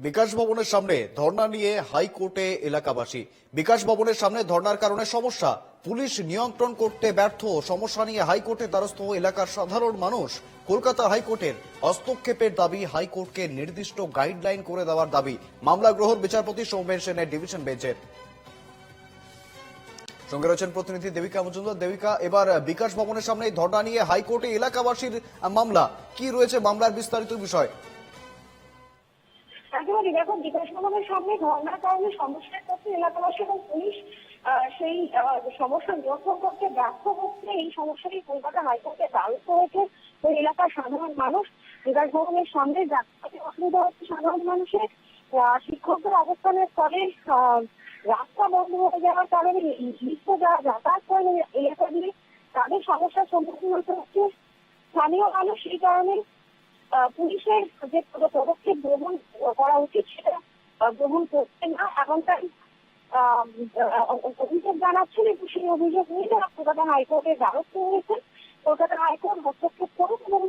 বিকাশ ভবনের সামনে ধর্ণা নিয়ে হাইকোর্টে এলাকাবাসী। বিকাশ ভবনের সামনে ধর্ণার কারণে সমস্যা। পুলিশ নিয়ন্ত্রণ করতে ব্যর্থ সমস্যা নিয়ে হাইকোর্টে দ্বারস্থ এলাকার সাধারণ মানুষ। কলকাতা হাইকোর্টের হস্তক্ষেপের দাবি হাইকোর্টকে নির্দিষ্ট গাইডলাইন করে দেওয়ার দাবি। মামলা গ্রহণ বিচারপতি সৌমেন সেনের ডিভিশন বেঞ্চের সঙ্গে রয়েছেন প্রতিনিধি দেবিকা মজুমদার। দেবিকা, এবার বিকাশ ভবনের সামনে ধর্ণা নিয়ে হাইকোর্টে এলাকাবাসীর মামলা। কি রয়েছে মামলার বিস্তারিত বিষয়? একেবারে দেখো বিকাশ ভবনের সামনে ধর্নার কারণে সমস্যার করছে এলাকাবাসী এবং পুলিশ সেই সমস্যা নিয়ন্ত্রণ করতে ব্যর্থ হচ্ছে। এই সমস্যাটি কলকাতা হাইকোর্টে দ্বারস্থ হয়েছে। ওই এলাকার সাধারণ মানুষ বিকাশ ভবনের সামনে যাতায়াতে অসুবিধা হচ্ছে সাধারণ মানুষের। শিক্ষকদের অবস্থানের ফলে রাস্তা বন্ধ হয়ে যাওয়ার কারণে নিত্য যারা যাতায়াত করেন এই এলাকা দিয়ে তাদের সমস্যার সম্মুখীন হতে হচ্ছে। স্থানীয় মানুষ সেই কারণে পুলিশের যে পদ- পদক্ষেপ গ্রহণ করা উচিত সেটা গ্রহণ করছে না। এমনটাই অভিযোগ জানাচ্ছেন এবং সেই অভিযোগ নিয়ে তারা কলকাতা হাইকোর্টের দ্বারস্থ হয়েছেন কলকাতা হাইকোর্ট হস্তক্ষেপ করুক এবং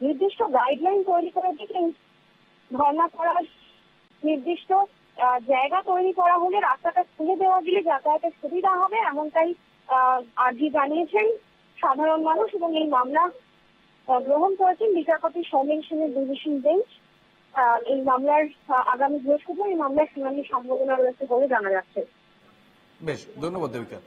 নির্দিষ্ট গাইডলাইন তৈরি করে দিকে ধর্ণা করার নির্দিষ্ট জায়গা তৈরি করা হলে রাস্তাটা খুলে দেওয়া গেলে যাতায়াতের সুবিধা হবে। এমনটাই আর্জি জানিয়েছেন সাধারণ মানুষ এবং এই মামলা গ্রহণ করেছেন বিচারপতি সৌমেন সেনের ডিভিশন বেঞ্চ। এই মামলার আগামী বৃহস্পতিবার এই মামলার শুনানি সম্ভাবনা রয়েছে বলে জানা যাচ্ছে। বেশ, ধন্যবাদ দেবিকা।